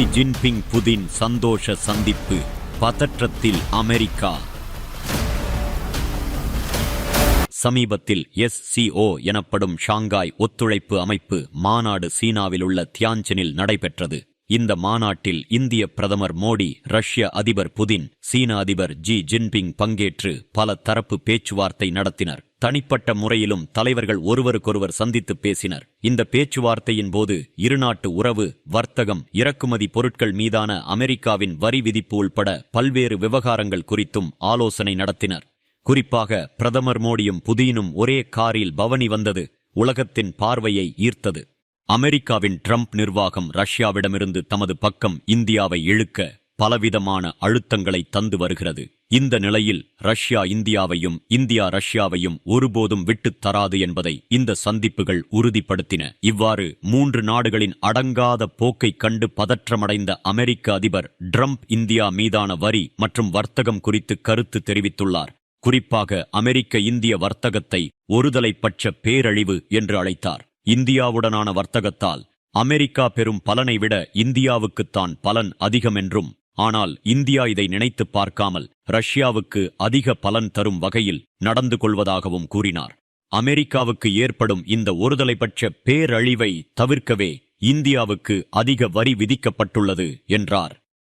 Xi Jinping Putin சந்தோஷ சந்திப்பு. பதற்றத்தில் அமெரிக்கா. சமீபத்தில் எஸ்சிஓ எனப்படும் ஷாங்காய் ஒத்துழைப்பு அமைப்பு மாநாடு சீனாவில் உள்ள தியான்சனில் நடைபெற்றது. இந்த மாநாட்டில் இந்திய பிரதமர் மோடி ரஷ்ய அதிபர் புதின் சீன அதிபர் ஜி ஜின்பிங் பங்கேற்று பல தரப்பு பேச்சுவார்த்தை நடத்தினர். தனிப்பட்ட முறையிலும் தலைவர்கள் ஒருவருக்கொருவர் சந்தித்து பேசினர். இந்த பேச்சுவார்த்தையின் போது இருநாட்டு உறவு வர்த்தகம் இறக்குமதி பொருட்கள் மீதான அமெரிக்காவின் வரி விதிப்பு உள்பட பல்வேறு விவகாரங்கள் குறித்தும் ஆலோசனை நடத்தினர். குறிப்பாக பிரதமர் மோடியும் புதினும் ஒரே காரில் பவனி வந்தது உலகத்தின் பார்வையை ஈர்த்தது. அமெரிக்காவின் ட்ரம்ப் நிர்வாகம் ரஷ்யாவிடமிருந்து தமது பக்கம் இந்தியாவை இழுக்க பலவிதமான அழுத்தங்களை தந்து வருகிறது. இந்த நிலையில் ரஷ்யா இந்தியாவையும் இந்தியா ரஷ்யாவையும் ஒருபோதும் விட்டுத் தராது என்பதை இந்த சந்திப்புகள் உறுதிப்படுத்தின. இவ்வாறு மூன்று நாடுகளின் அடங்காத போக்கைக் கண்டு பதற்றமடைந்த அமெரிக்க அதிபர் ட்ரம்ப் இந்தியா மீதான வரி மற்றும் வர்த்தகம் குறித்து கருத்து தெரிவித்துள்ளார். குறிப்பாக அமெரிக்க இந்திய வர்த்தகத்தை ஒருதலைப்பட்ச பேரழிவு என்று அழைத்தார். இந்தியாவுடனான வர்த்தகத்தால் அமெரிக்கா பெறும் பலனை விட இந்தியாவுக்குத்தான் பலன் அதிகம் என்றும் ஆனால் இந்தியா இதை நினைத்து பார்க்காமல் ரஷ்யாவுக்கு அதிக பலன் தரும் வகையில் நடந்து கொள்வதாகவும் கூறினார். அமெரிக்காவுக்கு ஏற்படும் இந்த ஒருதலைப்பட்ச பேரழிவை தவிர்க்கவே இந்தியாவுக்கு அதிக வரி விதிக்கப்பட்டுள்ளது என்றார்.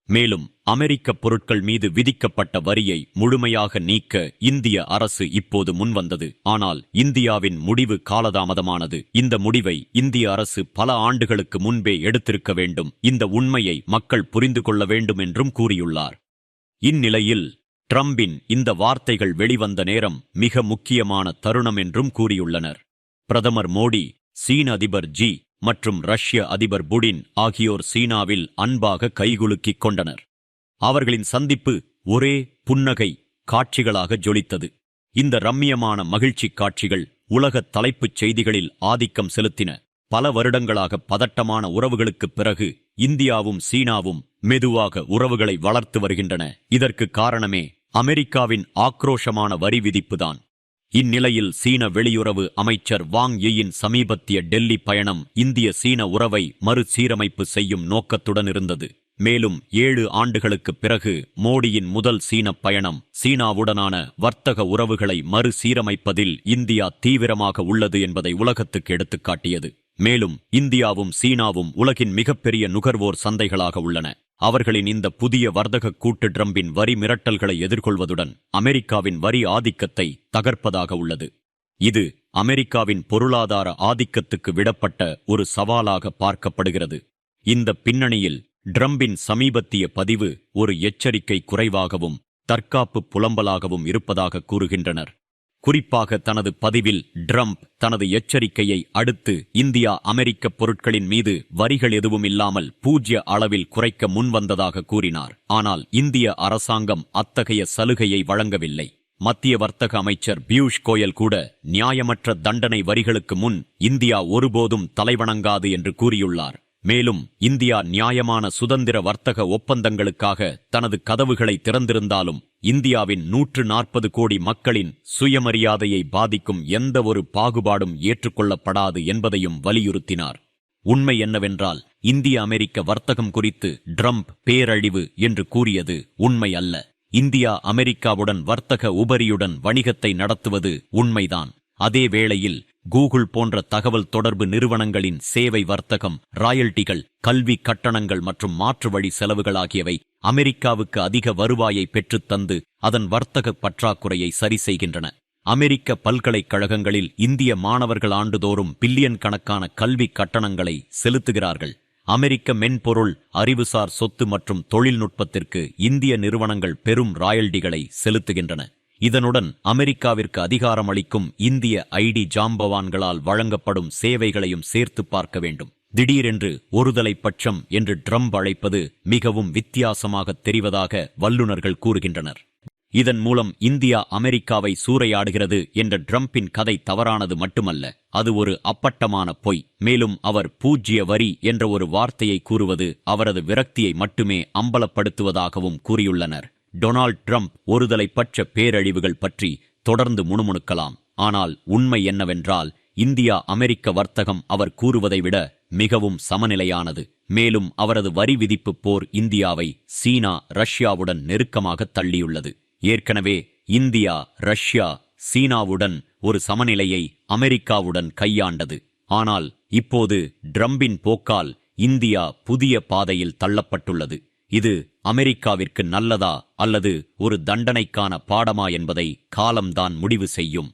மேலும் அமெரிக்க பொருட்கள் மீது விதிக்கப்பட்ட வரியை முழுமையாக நீக்க இந்திய அரசு இப்போது முன்வந்தது. ஆனால் இந்தியாவின் முடிவு காலதாமதமானது. இந்த முடிவை இந்திய அரசு பல ஆண்டுகளுக்கு முன்பே எடுத்திருக்க வேண்டும். இந்த உண்மையை மக்கள் புரிந்து கொள்ள வேண்டும் என்றும் கூறியுள்ளார். இந்நிலையில் ட்ரம்பின் இந்த வார்த்தைகள் வெளிவந்த நேரம் மிக முக்கியமான தருணம் என்றும் கூறியுள்ளனர். பிரதமர் மோடி சீன அதிபர் ஜி மற்றும் ரஷ்ய அதிபர் புடின் ஆகியோர் சீனாவில் அன்பாக கைகுலுக்கிக் கொண்டனர். அவர்களின் சந்திப்பு ஒரே புன்னகை காட்சிகளாக ஜொலித்தது. இந்த ரம்மியமான மகிழ்ச்சி காட்சிகள் உலக தலைப்புச் செய்திகளில் ஆதிக்கம் செலுத்தின. பல வருடங்களாக பதட்டமான உறவுகளுக்குப் பிறகு இந்தியாவும் சீனாவும் மெதுவாக உறவுகளை வளர்த்து வருகின்றன. இதற்கு காரணமே அமெரிக்காவின் ஆக்ரோஷமான வரி விதிப்புதான். இந்நிலையில் சீன வெளியுறவு அமைச்சர் வாங் யியின் சமீபத்திய டெல்லி பயணம் இந்திய சீன உறவை மறுசீரமைப்பு செய்யும் நோக்கத்துடன் இருந்தது. மேலும் ஏழு ஆண்டுகளுக்குப் பிறகு மோடியின் முதல் சீன பயணம் சீனாவுடனான வர்த்தக உறவுகளை மறுசீரமைப்பதில் இந்தியா தீவிரமாக உள்ளது என்பதை உலகத்துக்கு எடுத்துக்காட்டியது மேலும் இந்தியாவும் சீனாவும் உலகின் மிகப்பெரிய நுகர்வோர் சந்தைகளாக உள்ளன. அவர்களின் இந்த புதிய வர்த்தக கூட்டு ட்ரம்பின் வரி மிரட்டல்களை எதிர்கொள்வதுடன் அமெரிக்காவின் வரி ஆதிக்கத்தை தகர்ப்பதாக உள்ளது. இது அமெரிக்காவின் பொருளாதார ஆதிக்கத்துக்கு விடப்பட்ட ஒரு சவாலாக பார்க்கப்படுகிறது. இந்த பின்னணியில் ட்ரம்பின் சமீபத்திய பதிவு ஒரு எச்சரிக்கை குறைவாகவும் தற்காப்பு புலம்பலாகவும் இருப்பதாக கூறுகின்றனர். குறிப்பாக தனது பதிவில் ட்ரம்ப் தனது எச்சரிக்கையை அடுத்து இந்தியா அமெரிக்க பொருட்களின் மீது வரிகள் எதுவும் இல்லாமல் பூஜ்ய அளவில் குறைக்க முன்வந்ததாக கூறினார். ஆனால் இந்திய அரசாங்கம் அத்தகைய சலுகையை வழங்கவில்லை. மத்திய வர்த்தக அமைச்சர் பியூஷ் கோயல் கூட நியாயமற்ற தண்டனை வரிகளுக்கு முன் இந்தியா ஒருபோதும் தலைவணங்காது என்று கூறியுள்ளார். மேலும் இந்தியா நியாயமான சுதந்திர வர்த்தக ஒப்பந்தங்களுக்காக தனது கதவுகளை திறந்திருந்தாலும் இந்தியாவின் நூற்று நாற்பது கோடி மக்களின் சுயமரியாதையை பாதிக்கும் எந்த ஒரு பாகுபாடும் ஏற்றுக்கொள்ளப்படாது என்பதையும் வலியுறுத்தினார். உண்மை என்னவென்றால் இந்திய அமெரிக்க வர்த்தகம் குறித்து ட்ரம்ப் பேரழிவு என்று கூறியது உண்மை அல்ல. இந்தியா அமெரிக்காவுடன் வர்த்தக உபரியுடன் வணிகத்தை நடத்துவது உண்மைதான். அதே வேளையில் கூகுள் போன்ற தகவல் தொடர்பு நிறுவனங்களின் சேவை வர்த்தகம் ராயல்டிகள் கல்வி கட்டணங்கள் மற்றும் மாற்று வழி செலவுகள் ஆகியவை அமெரிக்காவுக்கு அதிக வருவாயை பெற்றுத்தந்து அதன் வர்த்தக பற்றாக்குறையை சரி செய்கின்றன. அமெரிக்க பல்கலைக்கழகங்களில் இந்திய மாணவர்கள் ஆண்டுதோறும் பில்லியன் கணக்கான கல்வி கட்டணங்களை செலுத்துகிறார்கள். அமெரிக்க மென்பொருள் அறிவுசார் சொத்து மற்றும் தொழில்நுட்பத்திற்கு இந்திய நிறுவனங்கள் பெரும் ராயல்டிகளை செலுத்துகின்றன. இதனுடன் அமெரிக்காவிற்கு அதிகாரம் அளிக்கும் இந்திய ஐடி ஜாம்பவான்களால் வழங்கப்படும் சேவைகளையும் சேர்த்து பார்க்க வேண்டும். திடீரென்று ஒருதலை பட்சம் என்று ட்ரம்ப் அழைப்பது மிகவும் வித்தியாசமாக தெரிவதாக வல்லுநர்கள் கூறுகின்றனர். இதன் மூலம் இந்தியா அமெரிக்காவை சூறையாடுகிறது என்ற ட்ரம்பின் கதை தவறானது மட்டுமல்ல அது ஒரு அப்பட்டமான பொய். மேலும் அவர் பூஜ்ய வரி என்ற ஒரு வார்த்தையை கூறுவது அவரது விரக்தியை மட்டுமே அம்பலப்படுத்துவதாகவும் கூறியுள்ளனர். டொனால்ட் ட்ரம்ப் ஒருதலைப்பட்ச பேரழிவுகள் பற்றி தொடர்ந்து முணுமுணுக்கலாம். ஆனால் உண்மை என்னவென்றால் இந்தியா அமெரிக்க வர்த்தகம் அவர் கூறுவதை விட மிகவும் சமநிலையானது. மேலும் அவரது வரி விதிப்பு போர் இந்தியாவை சீனா ரஷ்யாவுடன் நெருக்கமாக தள்ளியுள்ளது. ஏற்கனவே இந்தியா ரஷ்யா சீனாவுடன் ஒரு சமநிலையை அமெரிக்காவுடன் கையாண்டது. ஆனால் இப்போது ட்ரம்பின் போக்கால் இந்தியா புதிய பாதையில் தள்ளப்பட்டுள்ளது. இது அமெரிக்காவிற்கு நல்லதா அல்லது ஒரு தண்டனைக்கான பாடமா என்பதை காலம்தான் முடிவு செய்யும்.